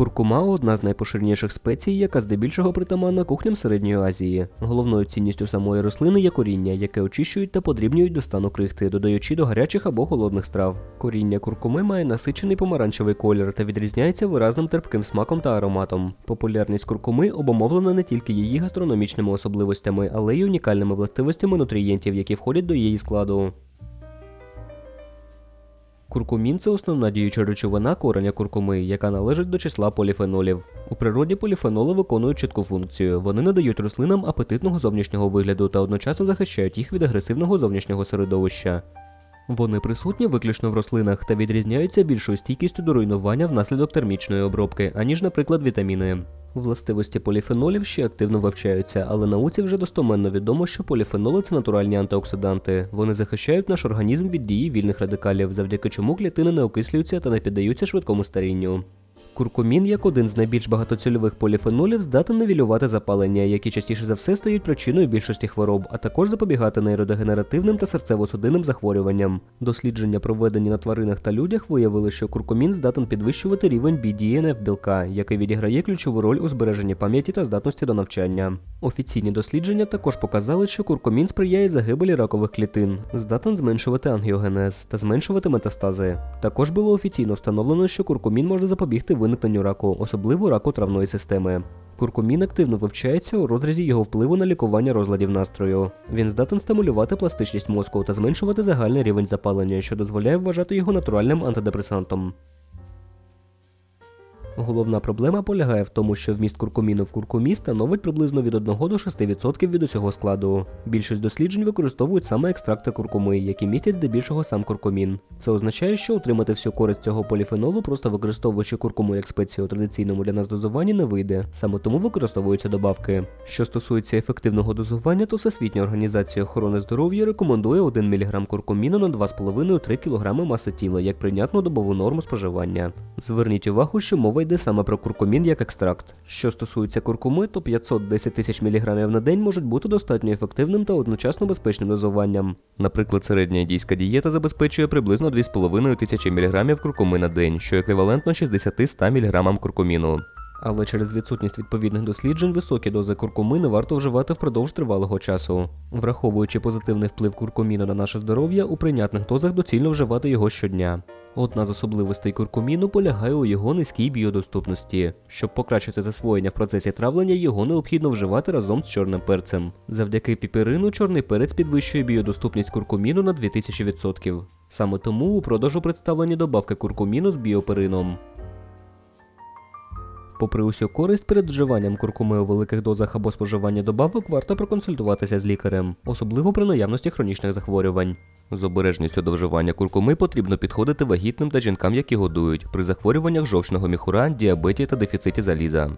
Куркума одна з найпоширеніших спецій, яка здебільшого притаманна кухням Середньої Азії. Головною цінністю самої рослини є коріння, яке очищують та подрібнюють до стану крихти, додаючи до гарячих або холодних страв. Коріння куркуми має насичений помаранчевий колір та відрізняється виразним терпким смаком та ароматом. Популярність куркуми обумовлена не тільки її гастрономічними особливостями, але й унікальними властивостями нутрієнтів, які входять до її складу. Куркумін це основна діюча речовина кореня куркуми, яка належить до числа поліфенолів. У природі поліфеноли виконують чітку функцію. Вони надають рослинам апетитного зовнішнього вигляду та одночасно захищають їх від агресивного зовнішнього середовища. Вони присутні виключно в рослинах та відрізняються більшою стійкістю до руйнування внаслідок термічної обробки, аніж, наприклад, вітаміни. Властивості поліфенолів ще активно вивчаються, але науці вже достоменно відомо, що поліфеноли це натуральні антиоксиданти. Вони захищають наш організм від дії вільних радикалів, завдяки чому клітини не окислюються та не піддаються швидкому старінню. Куркумін, як один з найбільш багатоцільових поліфенолів, здатен невілювати запалення, які частіше за все стають причиною більшості хвороб, а також запобігати нейродегенеративним та серцево-судинним захворюванням. Дослідження, проведені на тваринах та людях, виявили, що куркумін здатен підвищувати рівень BDNF білка, який відіграє ключову роль у збереженні пам'яті та здатності до навчання. Офіційні дослідження також показали, що куркумін сприяє загибелі ракових клітин, здатен зменшувати ангіогенез та зменшувати метастази. Також було офіційно встановлено, що куркумін може запобігти виникненню раку, особливо раку травної системи. Куркумін активно вивчається у розрізі його впливу на лікування розладів настрою. Він здатен стимулювати пластичність мозку та зменшувати загальний рівень запалення, що дозволяє вважати його натуральним антидепресантом. Головна проблема полягає в тому, що вміст куркуміну в куркумі становить приблизно від 1 до 6% від усього складу. Більшість досліджень використовують саме екстракти куркуми, які містять здебільшого сам куркумін. Це означає, що отримати всю користь цього поліфенолу, просто використовуючи куркуму як спецію у традиційному для нас дозуванні, не вийде. Саме тому використовуються добавки. Що стосується ефективного дозування, то Всесвітня організація охорони здоров'я рекомендує 1 мг куркуміну на 2,5-3 кг маси тіла як прийнятну добову норму споживання. Зверніть увагу, що мова йде саме про куркумін як екстракт. Що стосується куркуми, то 510 тисяч мг на день можуть бути достатньо ефективним та одночасно безпечним дозуванням. Наприклад, середня індійська дієта забезпечує приблизно 2,5 тисячі мг куркуми на день, що еквівалентно 60-100 мг куркуміну. Але через відсутність відповідних досліджень високі дози куркуми не варто вживати впродовж тривалого часу. Враховуючи позитивний вплив куркуміну на наше здоров'я, у прийнятних дозах доцільно вживати його щодня. Одна з особливостей куркуміну полягає у його низькій біодоступності. Щоб покращити засвоєння в процесі травлення, його необхідно вживати разом з чорним перцем. Завдяки піперину чорний перець підвищує біодоступність куркуміну на 2000%. Саме тому у продажу представлені добавки куркуміну з біоперином. Попри усю користь перед вживанням куркуми у великих дозах або споживання добавок варто проконсультуватися з лікарем, особливо при наявності хронічних захворювань. З обережністю до вживання куркуми потрібно підходити вагітним та жінкам, які годують, при захворюваннях жовчного міхура, діабеті та дефіциті заліза.